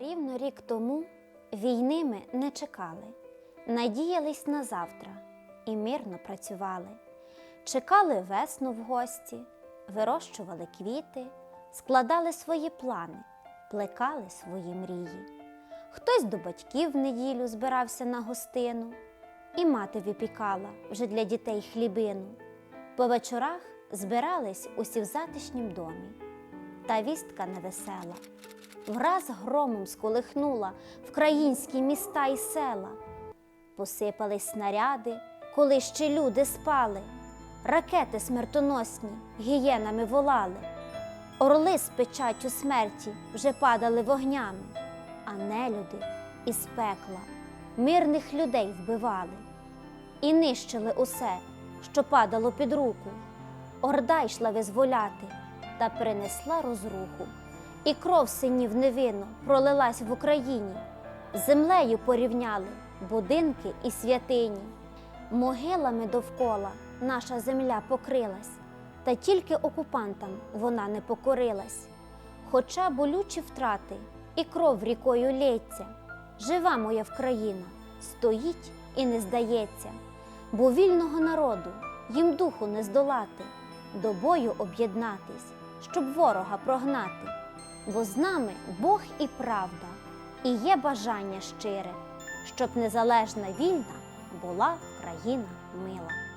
Рівно рік тому війни ми не чекали, надіялись на завтра і мирно працювали. Чекали весну в гості, вирощували квіти, складали свої плани, плекали свої мрії. Хтось до батьків в неділю збирався на гостину, і мати випікала вже для дітей хлібину. По вечорах збирались усі в затишнім домі. Та вістка невесела. Враз громом сколихнула вкраїнські міста й села. Посипались снаряди, коли ще люди спали, ракети смертоносні гієнами волали, орли з печаттю смерті вже падали вогнями, а нелюди із пекла мирних людей вбивали і нищили усе, що падало під руку. Орда йшла визволяти та принесла розруху. І кров синів невинно пролилась в Україні. Землею порівняли будинки і святині. Могилами довкола наша земля покрилась, та тільки окупантам вона не покорилась. Хоча болючі втрати і кров рікою лється, жива моя Вкраїна стоїть і не здається, бо вільного народу їм духу не здолати, до бою об'єднатись, щоб ворога прогнати. Бо з нами Бог і правда, і є бажання щире, щоб незалежна вільна була країна мила.